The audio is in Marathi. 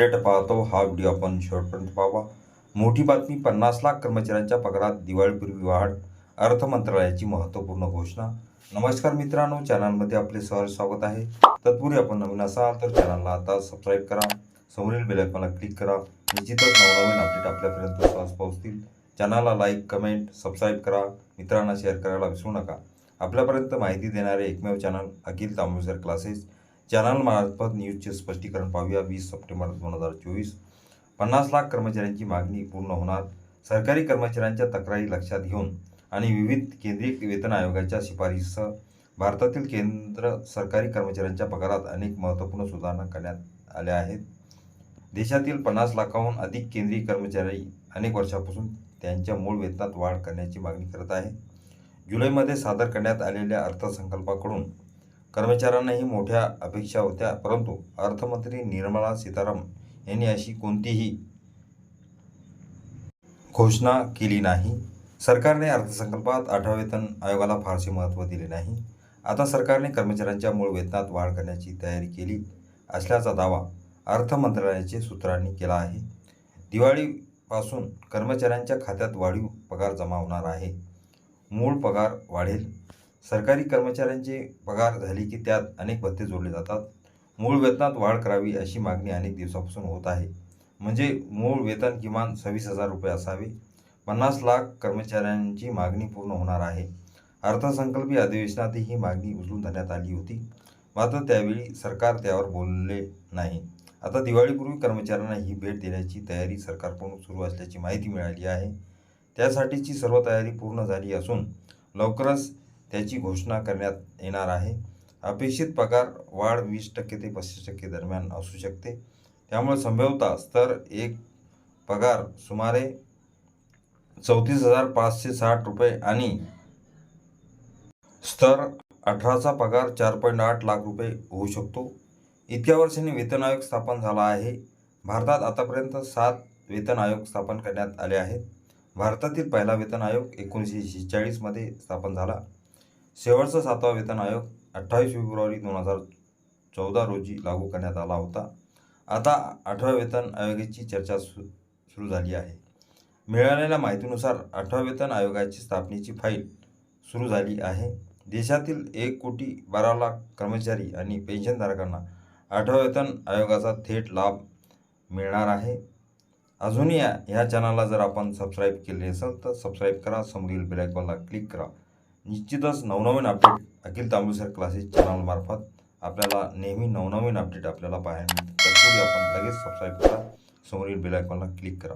अपडेट पाहतो. हा व्हिडिओ आपण शेवटपर्यंत पाहावा. मोठी बातमी पन्नास लाख कर्मचाऱ्यांच्या पगारात दिवाळीपूर्वी वाढ अर्थ मंत्रालयाची महत्त्वपूर्ण घोषणा. नमस्कार मित्रांनो चॅनलमध्ये आपले सहज स्वागत आहे. तत्पूर्वी आपण नवीन असाल तर चॅनलला आता सबस्क्राईब करा. समोरील बेलायकॉनला क्लिक करा. निश्चितच नवनवीन अपडेट आपल्यापर्यंत सहज पोहोचतील. चॅनलला लाईक कमेंट सबस्क्राईब करा. मित्रांना शेअर करायला विसरू नका. आपल्यापर्यंत माहिती देणारे एकमेव चॅनल अखिल तांबुसर क्लासेस. चॅनलमार्फत न्यूजचे स्पष्टीकरण पाहूया. वीस सप्टेंबर दोन हजार चोवीस पन्नास लाख कर्मचाऱ्यांची मागणी पूर्ण होणार. सरकारी कर्मचाऱ्यांच्या तक्रारी लक्षात घेऊन आणि विविध केंद्रीय वेतन आयोगाच्या शिफारसीसह भारतातील केंद्र सरकारी कर्मचाऱ्यांच्या पगारात अनेक महत्त्वपूर्ण सुधारणा करण्यात आल्या आहेत. देशातील पन्नास लाखाहून अधिक केंद्रीय कर्मचारी अनेक वर्षापासून त्यांच्या मूळ वेतनात वाढ करण्याची मागणी करत आहे जुलैमध्ये सादर करण्यात आलेल्या अर्थसंकल्पाकडून कर्मचाऱ्यांनाही मोठ्या अपेक्षा होत्या परंतु अर्थमंत्री निर्मला सीतारामन यांनी अशी कोणतीही घोषणा केली नाही. सरकारने अर्थसंकल्पात आठव्या वेतन आयोगाला फारसे महत्त्व दिले नाही. आता सरकारने कर्मचाऱ्यांच्या मूळ वेतनात वाढ करण्याची तयारी केली असल्याचा दावा अर्थ मंत्रालयाचे सूत्रांनी केला आहे. दिवाळीपासून कर्मचाऱ्यांच्या खात्यात वाढीव पगार जमा होणार आहे. मूळ पगार वाढेल. सरकारी कर्मचाऱ्यांचे पगार झाले की त्यात अनेक भत्ते जोडले जातात. मूळ वेतनात वाढ करावी अशी मागणी अनेक दिवसापासून होत आहे. म्हणजे मूळ वेतन किमान सव्वीस हजार रुपये असावे. पन्नास लाख कर्मचाऱ्यांची मागणी पूर्ण होणार आहे. अर्थसंकल्पीय अधिवेशनातही ही मागणी उचलून धरण्यात आली होती. मात्र त्यावेळी सरकार त्यावर बोलले नाही. आता दिवाळीपूर्वी कर्मचाऱ्यांना ही भेट देण्याची तयारी सरकारकडून सुरू असल्याची माहिती मिळाली आहे. त्यासाठीची सर्व तयारी पूर्ण झाली असून लवकरच त्याची घोषणा करण्यात येणार आहे. अपेक्षित पगार वाढ वीस टक्के ते पस्तीस टक्के दरम्यान असू शकते. त्यामुळे संभवतः स्तर एक पगार सुमारे चौतीस हजार पाचशे साठ रुपये आणि स्तर अठराचा पगार चार पॉईंट आठ लाख रुपये होऊ शकतो. इतक्या वर्षांनी वेतन आयोग स्थापन झाला आहे. भारतात आतापर्यंत सात वेतन आयोग स्थापन करण्यात आले आहेत. भारतातील पहिला वेतन आयोग एकोणीसशे शेहेचाळीसमध्ये स्थापन झाला. शेवटचा सातवा वेतन आयोग अठ्ठावीस फेब्रुवारी दोन हजार चौदा रोजी लागू करण्यात आला होता. आता आठव्या वेतन आयोगाची चर्चा सु सुरू झाली आहे. मिळालेल्या माहितीनुसार आठव्या वेतन आयोगाची स्थापनेची फाईल सुरू झाली आहे. देशातील एक कोटी बारा लाख कर्मचारी आणि पेन्शनधारकांना आठव्या वेतन आयोगाचा थेट लाभ मिळणार आहे. अजूनही या ह्या चॅनलला जर आपण सबस्क्राईब केले असेल तर सबस्क्राईब करा. समोरील बेलायकॉनला क्लिक करा. निश्चितच नवनवीन अपडेट अखिल तांबुसर क्लासेस चॅनलमार्फत आपल्याला नेहमी नवनवीन अपडेट आपल्याला पाहायला मिळतात तत्पूर्वी आपण लगेच सबस्क्राईब करा. समोरील बेलायकॉनला क्लिक करा.